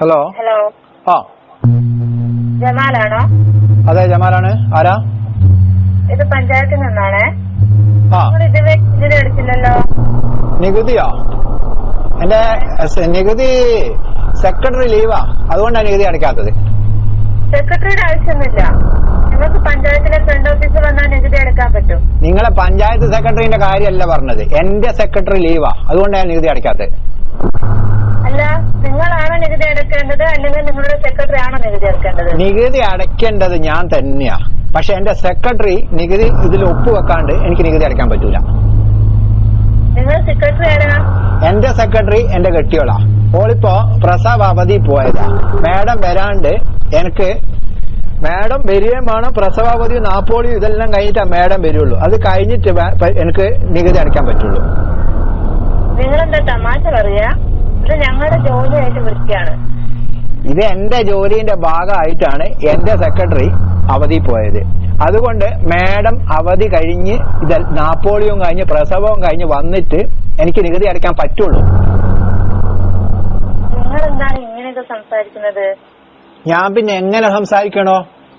Hello hello ആ. ജമാലാണോ? അതെ ജമാലാണ്. ആരാ? ഇത് പഞ്ചായത്തിൽ നിന്നാണ്. ആ. നിങ്ങൾ ഇതുവരെ ഇതിന് എടുത്തില്ലല്ലോ. നികുതിയോ? എന്റെ സ് നികുതി സെക്രട്ടറി ലീവാ. അതുകൊണ്ടാണ് നികുതി അടയ്ക്കാത്തത്. സെക്രട്ടറിയുടെ ആവശ്യമൊന്നുമില്ല. നിങ്ങൾക്ക് പഞ്ചായത്തിലെ ഫ്രണ്ട് ഓഫീസിൽ വന്നാൽ നികുതി എടുക്കാൻ പറ്റും. നിങ്ങളെ പഞ്ചായത്ത് സെക്രട്ടറിന്റെ കാര്യമല്ല പറഞ്ഞത്. എന്റെ സെക്രട്ടറി ലീവാ. അതുകൊണ്ടാണ് നികുതി അടയ്ക്കാത്തത്. അല്ല നിങ്ങളാണോ നികുതി അടക്കേണ്ടത്? അല്ലെങ്കിൽ നിങ്ങളുടെ സെക്രട്ടറി ആണോ നികുതി അടക്കേണ്ടത്? നികുതി അടക്കേണ്ടത് ഞാൻ തന്നെയാ. പക്ഷെ എന്റെ സെക്രട്ടറി നികുതി ഇതിൽ ഒപ്പുവെക്കാണ്ട് എനിക്ക് നികുതി അടയ്ക്കാൻ പറ്റൂല. നിങ്ങൾ സെക്രട്ടറി ആരാ? എന്റെ സെക്രട്ടറി എന്റെ കെട്ടിയോളാ. ഓളിപ്പോ പ്രസവ അവധി പോയതാ. മാഡം വരാണ്ട് എനിക്ക് മാഡം വരികയും വേണം. പ്രസവാവധി നാപ്പോളിയും ഇതെല്ലാം കഴിഞ്ഞിട്ടാ മാഡം വരുള്ളൂ. അത് കഴിഞ്ഞിട്ട് എനിക്ക് നികുതി അടയ്ക്കാൻ പറ്റുള്ളൂ. നിങ്ങളെന്താ തമാശ പറയാ? ഇത് ഞങ്ങളുടെ ജോലിയായിട്ട് ഇത് എന്റെ ജോലിന്റെ ഭാഗമായിട്ടാണ് എന്റെ സെക്രട്ടറി അവധി പോയത്. അതുകൊണ്ട് മാഡം അവധി കഴിഞ്ഞ് ഇത് നാപ്പോളിയും കഴിഞ്ഞ് പ്രസവവും കഴിഞ്ഞ് വന്നിട്ട് എനിക്ക് നികുതി അടയ്ക്കാൻ പറ്റുള്ളൂ. നിങ്ങൾ എന്താണ് ഇങ്ങനെയൊക്കെ സംസാരിക്കുന്നത്? ഞാൻ പിന്നെ എങ്ങനെ സംസാരിക്കണോ?